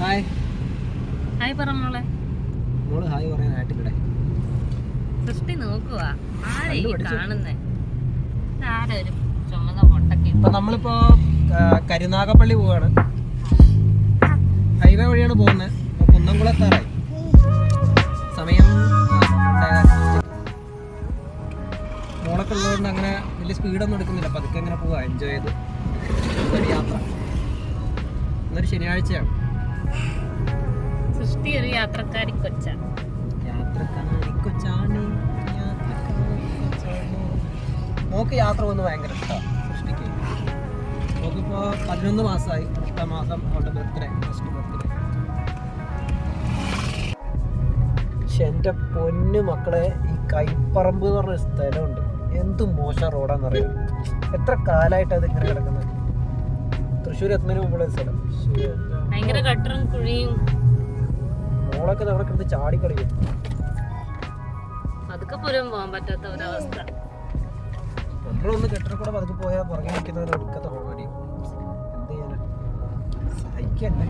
Hi. Hi പറ മോളെ. മോൾ hi പറയാനായിട്ടിവിടെ സൃഷ്ടി നോക്കുക ആരെ ഈ കാണുന്നേ? ആരെ ഒരു ചുമന്ന പൊട്ടൊക്കെ ഇപ്പൊ നമ്മളിപ്പോ കരുനാഗപ്പള്ളി പോവാണ്. ഹൈവേ വഴിയാണ് പോകുന്നത് കുന്നംകുളത്താറായി സമയം. മോളൊക്കെ ഉള്ളതുകൊണ്ട് അങ്ങനെ വലിയ സ്പീഡൊന്നും എടുക്കുന്നില്ല. പതുക്കെ അങ്ങനെ പോവാ. എൻജോയ് ചെയ്ത്. യാത്ര. ഇന്നൊരു ശനിയാഴ്ചയാണ്. സൃഷ്ടി ഒരു യാത്രക്കാരി കൊച്ച യാത്രക്കാരി കൊച്ചാണി. മോക്ക് യാത്ര പോകുന്നത് ഭയങ്കര ഇഷ്ടമാണ് സൃഷ്ടിക്ക്. മോക്കിപ്പോ പതിനൊന്ന് മാസമായി അടുത്ത മാസം അവളുടെ ബർത്ത്ഡേ ഫസ്റ്റ് ബർത്ത്ഡേ പക്ഷെ എന്റെ പൊന്നു മക്കളെ ഈ കൈപ്പറമ്പ് എന്ന് പറഞ്ഞ സ്ഥലമുണ്ട്. എന്ത് മോശം റോഡാണെന്നറിയാം എത്ര കാലായിട്ട് അത് ഇങ്ങനെ കിടക്കുന്നത്? തൃശ്ശൂർ എത്തുന്നതിന് മുമ്പുള്ള സ്ഥലം. എന്റെ ഭയങ്കര കട്ടറും കുഴിയും. മോളൊക്കെ അവിടെ കിടന്ന് ചാടിക്കളിയും അതൊക്കെ പോലും പോകാൻ പറ്റാത്ത ഒരവസ്ഥ. നമ്മളൊന്ന് കെട്ടിട കൂടെ പതുക്കെ പോയാൽ പുറകെ നിൽക്കുന്നവരെ ഒടുക്കത്തെ ഹോമഡി എന്ത് ചെയ്യാനാ? സഹിക്കല്ലേ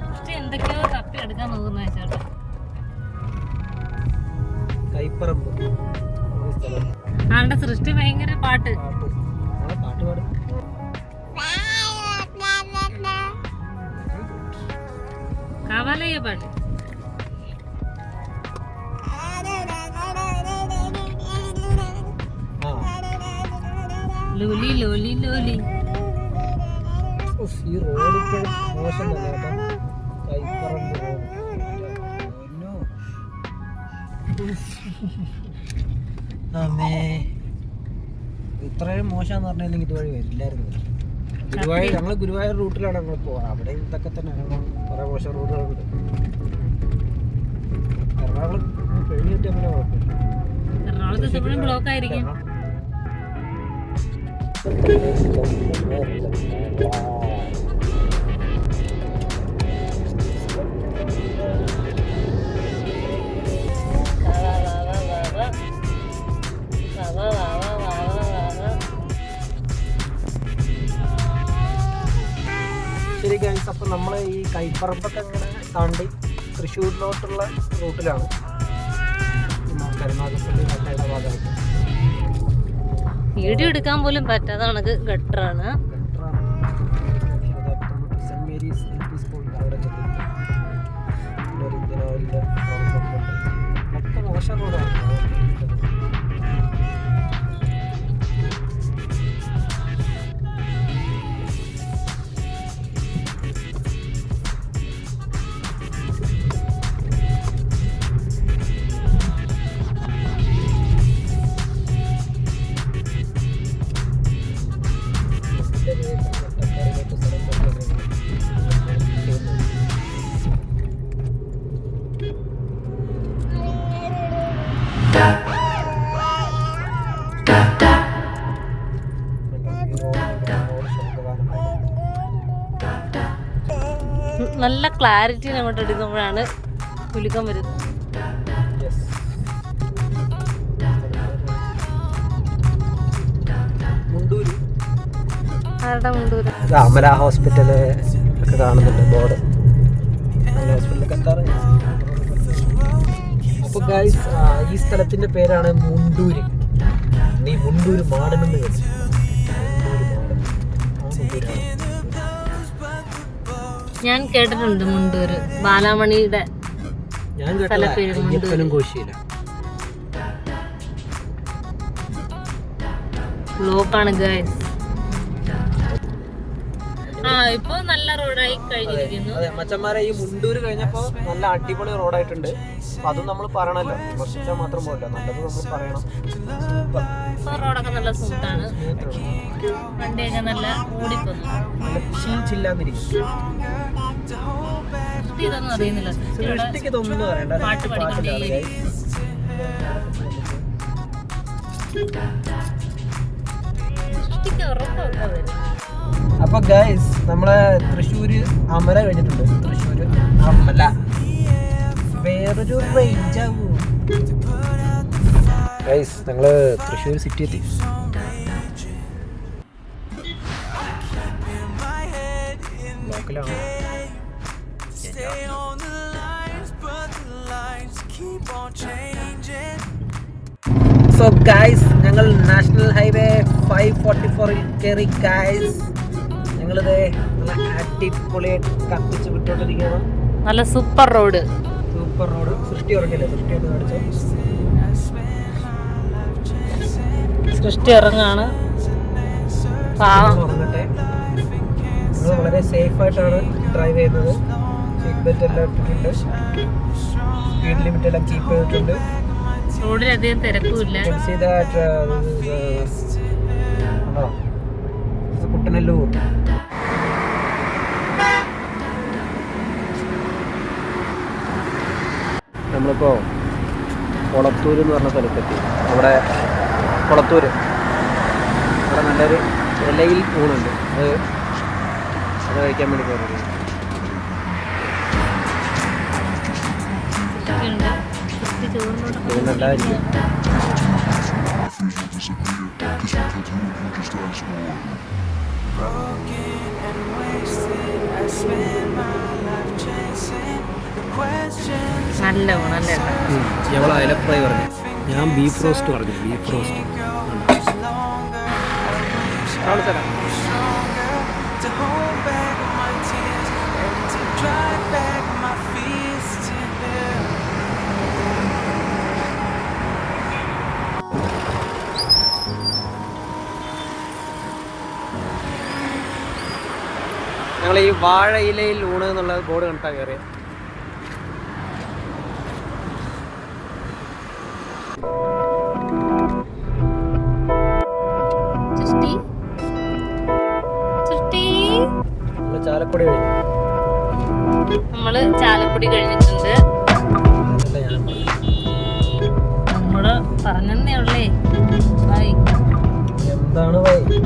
സൃഷ്ടി എന്തൊക്കെയോ തപ്പി എടുക്കാൻ നോക്കുന്ന ചേട്ടാ. കൈപ്പറമ്പ്. ഒരു സ്ഥലം ആളുടെ സൃഷ്ടി ഭയങ്കര പാട്ട്. പാട്ട്. പാട്ട് പാടും. കവലയ പാട്ട് ലോലി ലോലി ലോലി. ഈ റോഡ് ഇപ്പോഴും മോശം കൈപ്പറമ്പ്. അമ്മേ. ഇത്രയും മോശമെന്ന് പറഞ്ഞില്ലെങ്കിൽ ഇതുവഴി വരില്ലായിരുന്നു. ഗുരുവായൂർ ഞങ്ങൾ ഗുരുവായൂർ റൂട്ടിലാണ് ഞങ്ങൾ പോവാ. അവിടെ ഇതൊക്കെ തന്നെ കുറെ മോശം റോഡുകളുണ്ട്. എറണാകുളം കിട്ടിയ പിന്നെ കുഴപ്പമില്ല. എറണാകുളത്ത് എപ്പോഴും ബ്ലോക്ക് ആയിരിക്കും. ഗൈസ് അപ്പം നമ്മൾ ഈ കൈപ്പറമ്പൊക്കെ അങ്ങനെ താണ്ടി തൃശ്ശൂരിലോട്ടുള്ള റൂട്ടിലാണ്. കരുനാഗപ്പള്ളി ഭാഗമായിട്ട് വീഡിയോ എടുക്കാൻ പോലും പറ്റാത്ത കണക്ക് ഗട്ടറാണ്. മോശം മേരീസ് നല്ല ക്ലാരിറ്റി അങ്ങോട്ട് എടുക്കുമ്പോഴാണ് കുലുക്കം വരുന്നത്. ആരുടെ മുണ്ടൂര്? അമല ഹോസ്പിറ്റൽ ഒക്കെ കാണുന്നുണ്ട് ബോർഡ്. അപ്പോൾ ഗൈസ് ഈ സ്ഥലത്തിന്റെ പേരാണ് മുണ്ടൂര്. നീ മുണ്ടൂര് മാടനെന്ന് എന്ന് ഞാൻ കേട്ടിട്ടുണ്ട് മുണ്ടൂർ ബാലാമണിയുടെ ഞാൻ സ്ഥലപ്പേര് കോശിയില്ല ബ്ലോക്കാണ് ഗൈസ് ഇപ്പൊ നല്ല റോഡായി കഴിഞ്ഞിരിക്കുന്നു. അതെ മച്ചന്മാരെ ഈ മുണ്ടൂര് കഴിഞ്ഞപ്പോ നല്ല അടിപൊളി റോഡായിട്ടുണ്ട്. അതും നമ്മൾ പറയണല്ലോ. വർഷിച്ചാൽ മാത്രം പോലല്ലോ നല്ലത് നമ്മൾ പറയണം. റോഡൊക്കെ നല്ല വണ്ടിയൊക്കെ നല്ല ഓടിപ്പോന്നു. ഇതൊന്നും അറിയുന്നില്ല. സൃഷ്ടിയുടെ സൃഷ്ടിക്ക് ഇതൊന്നും അറിയണ്ട. പാട്ട് പാടിക്കൊണ്ടേ സൃഷ്ടിക്ക് ഉറപ്പൊക്കെ വരും. അപ്പൊ ഗൈസ് നമ്മളെ തൃശ്ശൂര് അമല കഴിഞ്ഞിട്ടുണ്ട്. തൃശ്ശൂര് അമല. വേറൊരു റേഞ്ച് ഗൈസ് ഞങ്ങൾ തൃശ്ശൂർ സിറ്റി എത്തി. ബ്ലോക്കിലാണ് സോ ഗൈസ് ഞങ്ങൾ നാഷണൽ ഹൈവേ ഫൈവ് ഫോർട്ടി ഫോറിൽ കയറി ഗൈസ് ഞങ്ങളിത് നല്ല അടിപൊളിയായിട്ട് കത്തിച്ച് വിട്ടോണ്ടിരിക്കുകയാണ് നല്ല സൂപ്പർ റോഡ്. Super road. സൃഷ്ടി ഉറങ്ങില്ലേ? സൃഷ്ടി ഒന്ന് കാണിച്ചു. സൃഷ്ടി ഇറങ്ങാണ് ഉറങ്ങട്ടെ. നമ്മൾ വളരെ ഡ്രൈവ് ചെയ്യുന്നത്. സീറ്റ് ബെൽറ്റ് എല്ലാം ഇട്ടിട്ടുണ്ട്. സ്പീഡ് ലിമിറ്റ് എല്ലാം കീപ്പ് ചെയ്തിട്ടുണ്ട്. റോഡിലധികം You നമ്മളിപ്പോൾ കൊളത്തൂർ എന്ന് പറഞ്ഞ സ്ഥലത്തെത്തി. അവിടെ കൊളത്തൂർ അവിടെ നല്ലൊരു ഇലയിൽ ഊണുണ്ട്. അത് അത് കഴിക്കാൻ വേണ്ടി കയറി my life chasing the നല്ലതായിരിക്കും നല്ല ഗുണല്ലേ ഞങ്ങൾ അയല ഫ്രൈ പറഞ്ഞു. ഞാൻ ബീഫ് റോസ്റ്റ് പറഞ്ഞു. Beef roast. ഞങ്ങൾ ഈ വാഴ ഇലയിൽ ഊണ് എന്നുള്ള ബോർഡ് കണ്ടാ കയറിയത് സൃഷ്ടി സൃഷ്ടി നമ്മൾ ചാലക്കുടി നമ്മൾ ചാലക്കുടി കഴിഞ്ഞിട്ടുണ്ട്. നമ്മൾ പറഞ്ഞേ ഉള്ളേ. ബൈ. എന്താണ് ബൈ?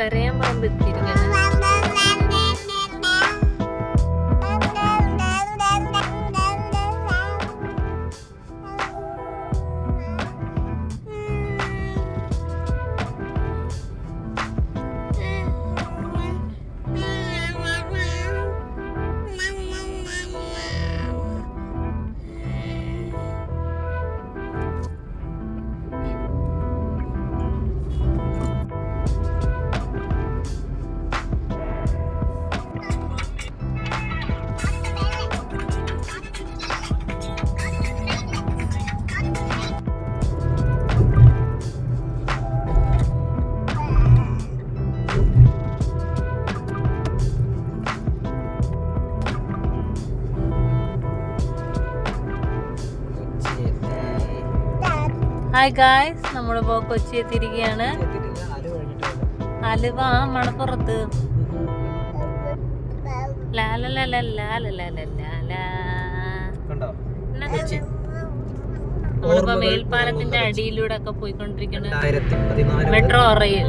കരയാൻ പാമ്പ് ഹായ് ഗായ്സ് നമ്മളിപ്പോ കൊച്ചി എത്തിയിരിക്കുകയാണ്. അലുവ മണപ്പുറത്ത്. നമ്മളിപ്പോ മേൽപ്പാലത്തിന്റെ അടിയിലൂടെ ഒക്കെ പോയിക്കൊണ്ടിരിക്കുന്നത് മെട്രോ റെയിൽ.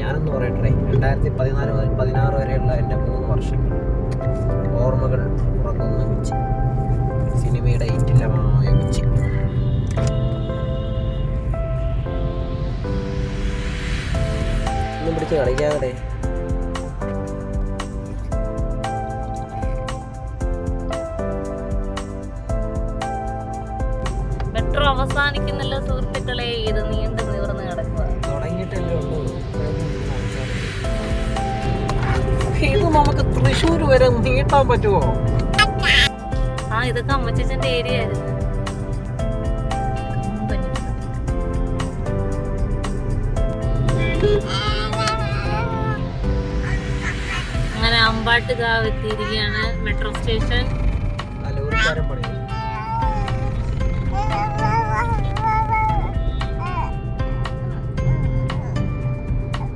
ഞാനൊന്ന് പറയട്ടെ. രണ്ടായിരത്തി പതിനാല് മുതൽ പതിനാറ് വരെയുള്ള എന്റെ മൂന്ന് വർഷങ്ങൾ ഓർമ്മകൾ ഉറങ്ങുന്ന കൊച്ചി. സിനിമയുടെ ഇറ്റില്ലമായ കൊച്ചി. ഒന്നും പിടിച്ച് കളിക്കാതെ. മെട്രോ അവസാനിക്കുന്നില്ല സുഹൃത്തുക്കളെ. ഇത് നീണ്ടു നിവർന്ന് കിടക്കുക ഇത് നമുക്ക് തൃശ്ശൂർ വരെ നീട്ടാൻ പറ്റുമോ ആ ഇതൊക്കെ അമ്മച്ചന്റെ ഏരിയ ആയിരുന്നു. അമ്പാട്ടുകാവ് എത്തിയിരിക്കുകയാണ് മെട്രോ സ്റ്റേഷൻ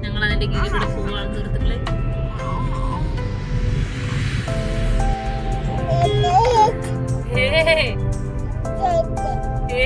ഞങ്ങൾ അതിന്റെ കീഴിലൂടെ പോവാണ് സുഹൃത്തുക്കളെ ഹേ. ഹേ.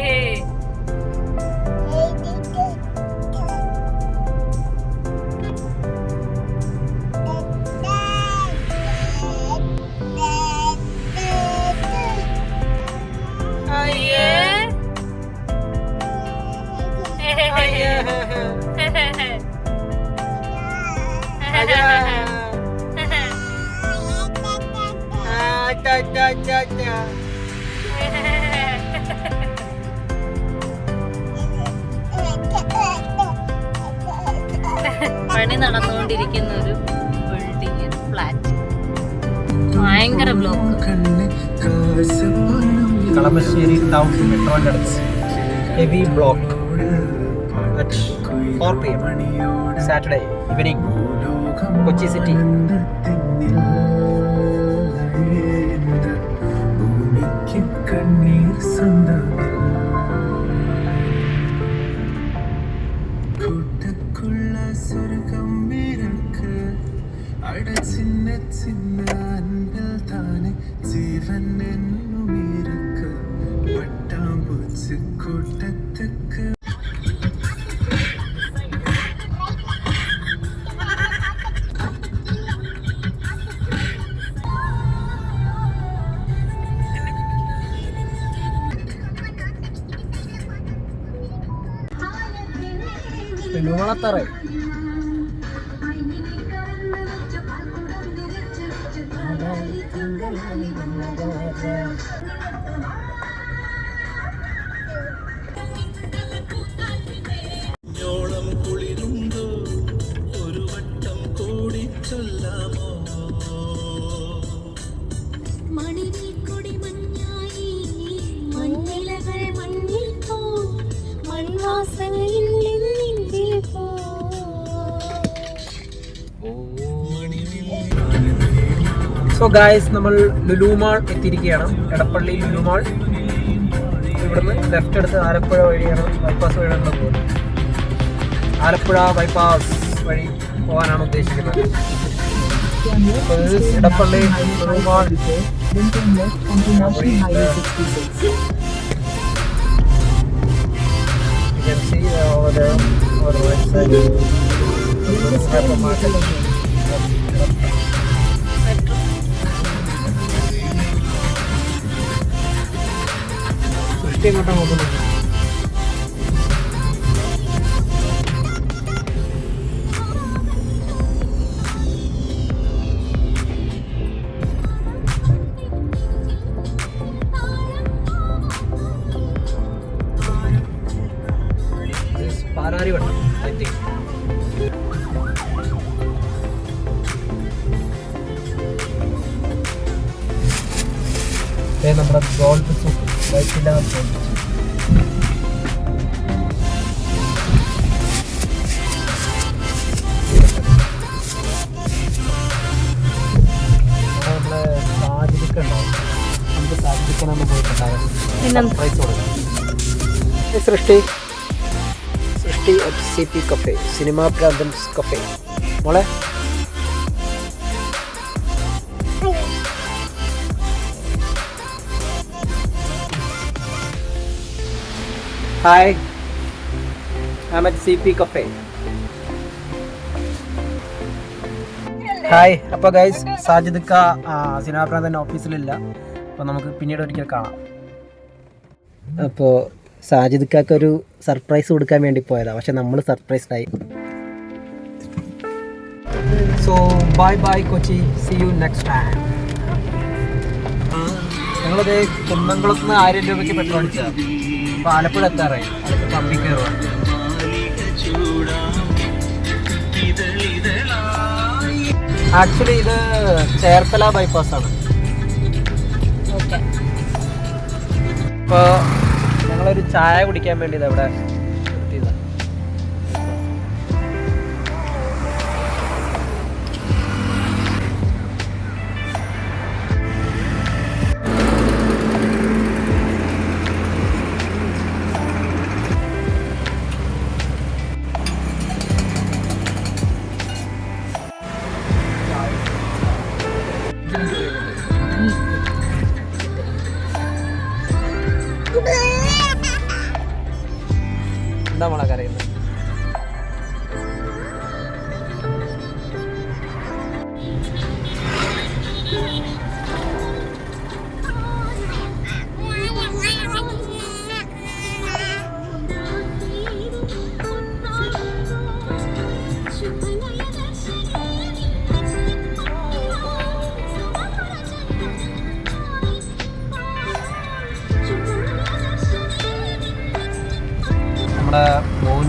പണി നടന്നുകൊണ്ടിരിക്കുന്ന ഒരു ബിൽഡിംഗ് ഫ്ലാറ്റ് ഭയങ്കര ബ്ലോക്ക് കളമശ്ശേരി ടൗൺ മെട്രോന്റെ അടുത്ത്. Heavy block block. Four P M Saturday evening Kochi city சொன்னார்கள் கூட்டுக்குள்ள சொர்க்கம் இருக்கு. அட சின்ன சின்ன அன்பில் தானே ஜீவன் என்னும் இருக்கு. பட்டாம்பூச்சி கூட்டத்துக்கு ഗായ്സ് നമ്മൾ ലുലുമാൾ എത്തിയിരിക്കുകയാണ്. എടപ്പള്ളി ലുലുമാൾ ഇവിടുന്ന് ലെഫ്റ്റ് എടുത്ത് ആലപ്പുഴ വഴിയാണ് ബൈപ്പാസ് വഴിയാണ് പോകുന്നത്. ആലപ്പുഴ ബൈപ്പാസ് വഴി പോകാനാണ് ഉദ്ദേശിക്കുന്നത്. Edappally Lulu Mall You can see over there, over the right side, Lulu hypermarket. Srishti Srishti. Srishti at C P cafe cinema പ്രാന്തൻസ് cafe മോളെ. Hi I at C P cafe hi അപ്പോൾ ഗൈസ് സാജിദ്ക്ക സിനിമാ പ്രാന്തൻ ഓഫീസിലില്ല അപ്പോൾ നമുക്ക് പിന്നീട് ഒരിക്കൽ കാണാം. അപ്പോൾ സാജിദ്ക്കാക്ക് ഒരു സർപ്രൈസ് കൊടുക്കാൻ വേണ്ടി പോയതാണ് പക്ഷെ നമ്മൾ സർപ്രൈസ്ഡ് ആയി so bye bye Kochi. See you next time ഞങ്ങളത് കുന്നംകുളത്ത് നിന്ന് ആയിരം രൂപയ്ക്ക് പെട്രോൾ അടിച്ചതാണ് അപ്പോൾ ആലപ്പുഴ എത്താറായി. പമ്പി കയറുവാണ് ആക്ച്വലി ഇത് ചേർത്തല ബൈപ്പാസ് ആണ്. ഓക്കെ ഇപ്പോൾ ഞങ്ങളൊരു ചായ കുടിക്കാൻ വേണ്ടി ഇത്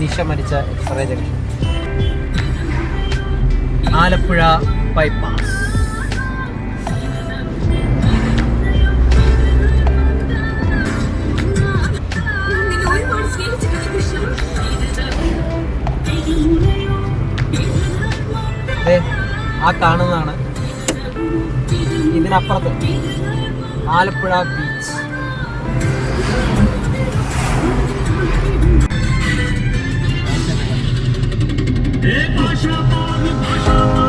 മോനിഷ മരിച്ച എക്സ്റേ ജംഗ്ഷൻ. ആലപ്പുഴ ബൈപ്പാസ്. ആ കാണുന്നതാണ്. ഇതിനപ്പുറത്ത് ആലപ്പുഴ ബീച്ച്. ভাষা